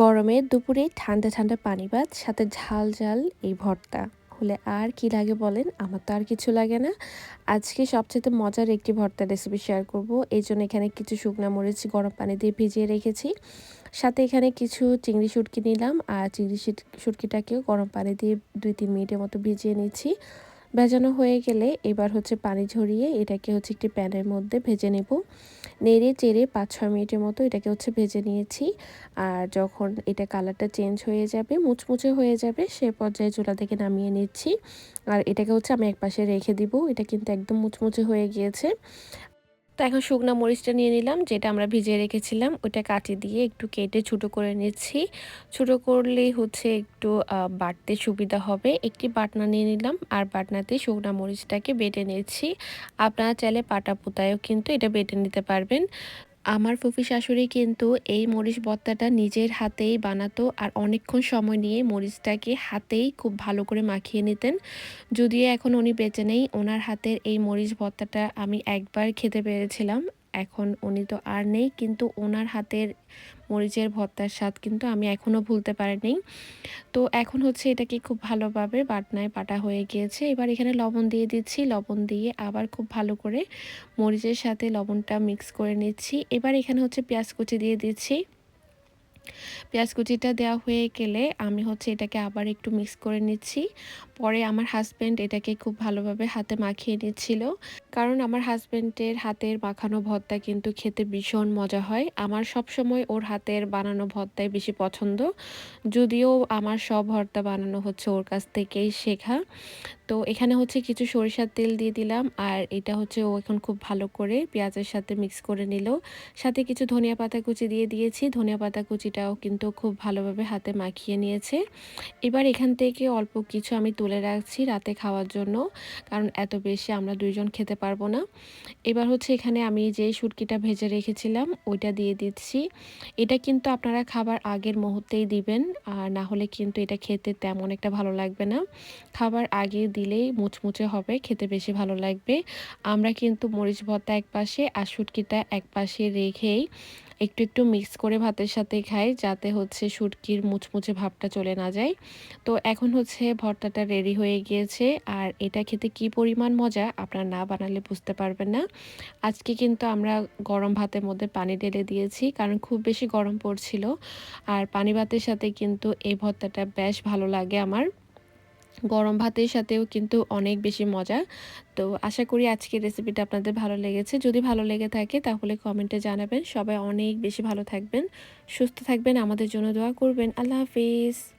গরমে দুপুরে ঠান্ডা ঠান্ডা পানি ভাত সাথে ঝাল ঝাল এই ভর্তা। হলে আর কি লাগে বলেন? আমার তো আর কিছু লাগে না। আজকে সবচেয়ে মজার একটি ভর্তা রেসিপি শেয়ার করব। এই জন্য এখানে কিছু শুকনা মরিচ গরম পানি দিয়ে ভিজিয়ে রেখেছি। সাথে এখানে কিছু চিংড়ি শুটকি নিলাম। আর চিংড়ি শুটকিটাকেও গরম পানি দিয়ে দুই তিন মিনিটের মতো ভিজিয়ে নিচ্ছি। ভেজানো হয়ে গেলে এবার হচ্ছে পানি ঝরিয়ে এটাকে হচ্ছে একটি প্যানের মধ্যে ভেজে নেব। নেড়ে চেড়ে পাঁচ ছয় মিনিটের মতো এটাকে হচ্ছে ভেজে নিয়েছি। আর যখন এটা কালারটা চেঞ্জ হয়ে যাবে, মুচমুচে হয়ে যাবে, সে পর্যায়ে চুলা থেকে নামিয়ে নিচ্ছি। আর এটাকে হচ্ছে আমি একপাশে রেখে দিব। এটা কিন্তু একদম মুচমুচে হয়ে গিয়েছে। তো এখন শুকনো মরিচটা নিয়ে নিলাম, যেটা আমরা ভিজিয়ে রেখেছিলাম, ওটা কাটি দিয়ে একটু কেটে ছোটো করে নিচ্ছি। ছোটো করলেই হচ্ছে একটু বাটতে সুবিধা হবে। একটি বাটনা নিয়ে নিলাম, আর বাটনাতে শুকনো মরিচটাকে বেটে নিচ্ছি। আপনারা চাইলে পাটা পোতায়ও কিন্তু এটা বেটে নিতে পারবেন। আমার ফুফি শাশুড়ি কিন্তু এই মরিচ ভর্তাটা নিজের হাতেই বানাতো আর অনেকক্ষণ সময় নিয়ে মরিচটাকে হাতেই খুব ভালো করে মাখিয়ে নিতেন। যদিও এখন উনি বেঁচে নেই, ওনার হাতের এই মরিচ ভর্তাটা আমি একবার খেতে পেরেছিলাম। এখন উনি তো আর নেই, কিন্তু ওনার হাতের মরিচের ভর্তার স্বাদ কিন্তু আমি এখনও ভুলতে পারিনি। তো এখন হচ্ছে এটাকে খুব ভালোভাবে বাটনায় পাটা হয়ে গিয়েছে। এবার এখানে লবণ দিয়ে দিচ্ছি। লবণ দিয়ে আবার খুব ভালো করে মরিচের সাথে লবণটা মিক্স করে নিচ্ছি। এবার এখানে হচ্ছে পেঁয়াজ কুচি দিয়ে দিচ্ছি। পেঁয়াজ কুচিটা দেওয়া হয়ে গেলে আমি হচ্ছে এটাকে আবার একটু মিক্স করে নিচ্ছি। পরে আমার হাজব্যান্ড এটাকে খুব ভালোভাবে হাতে মাখিয়ে নিচ্ছিল। কারণ আমার হাজব্যান্ডের হাতের মাখানো ভর্তা কিন্তু খেতে ভীষণ মজা হয়। আমার সব সময় ওর হাতের বানানো ভর্তাই বেশি পছন্দ। যদিও আমার সব ভর্তা বানানো হচ্ছে ওর কাছ থেকেই শেখা। তো এখানে হচ্ছে কিছু সরিষার তেল দিয়ে দিলাম আর এটা হচ্ছে ও এখন খুব ভালো করে পেঁয়াজের সাথে মিক্স করে নিল। সাথে কিছু ধনিয়া পাতা কুচি দিয়ে দিয়েছি। ধনিয়া পাতা কুচিটাও কিন্তু খুব ভালোভাবে হাতে মাখিয়ে নিয়েছে। এবার এখান থেকে অল্প কিছু আমি তুলে রাখছি রাতে খাওয়ার জন্য। কারণ এত বেশি আমরা দুইজন খেতে পারব না। এবার হচ্ছে এখানে আমি যে শুটকিটা ভেজে রেখেছিলাম, ওইটা দিয়ে দিচ্ছি। এটা কিন্তু আপনারা খাবার আগের মুহূর্তেই দিবেন, আর না হলে কিন্তু এটা খেতে তেমন একটা ভালো লাগবে না। খাবার আগে দিলেই মুচমুচে হবে, খেতে বেশি ভালো লাগবে। আমরা কিন্তু মরিচ ভর্তা এক পাশে আর শুটকিটা এক পাশে রেখেই একটু একটু মিক্স করে ভাতের সাথে খাই যাতে হচ্ছে শুটকির মুচমুচে ভাবটা চলে না যায়। তো এখন হচ্ছে ভর্তাটা রেডি হয়ে গিয়েছে। আর এটা খেতে কি পরিমাণ মজা আপনারা না বানালে বুঝতে পারবেন না। আজকে কিন্তু আমরা গরম ভাতের মধ্যে পানি ঢেলে দিয়েছি, কারণ খুব বেশি গরম পড়ছিল। আর পানি ভাতের সাথে কিন্তু এই ভর্তাটা বেশ ভালো লাগে আমার। গরম ভাতের সাথেও কিন্তু অনেক বেশি মজা। তো আশা করি আজকের রেসিপিটা আপনাদের ভালো লেগেছে। যদি ভালো লেগে থাকে তাহলে কমেন্টে জানাবেন। সবাই অনেক বেশি ভালো থাকবেন, সুস্থ থাকবেন, আমাদের জন্য দোয়া করবেন। আল্লাহ হাফিজ।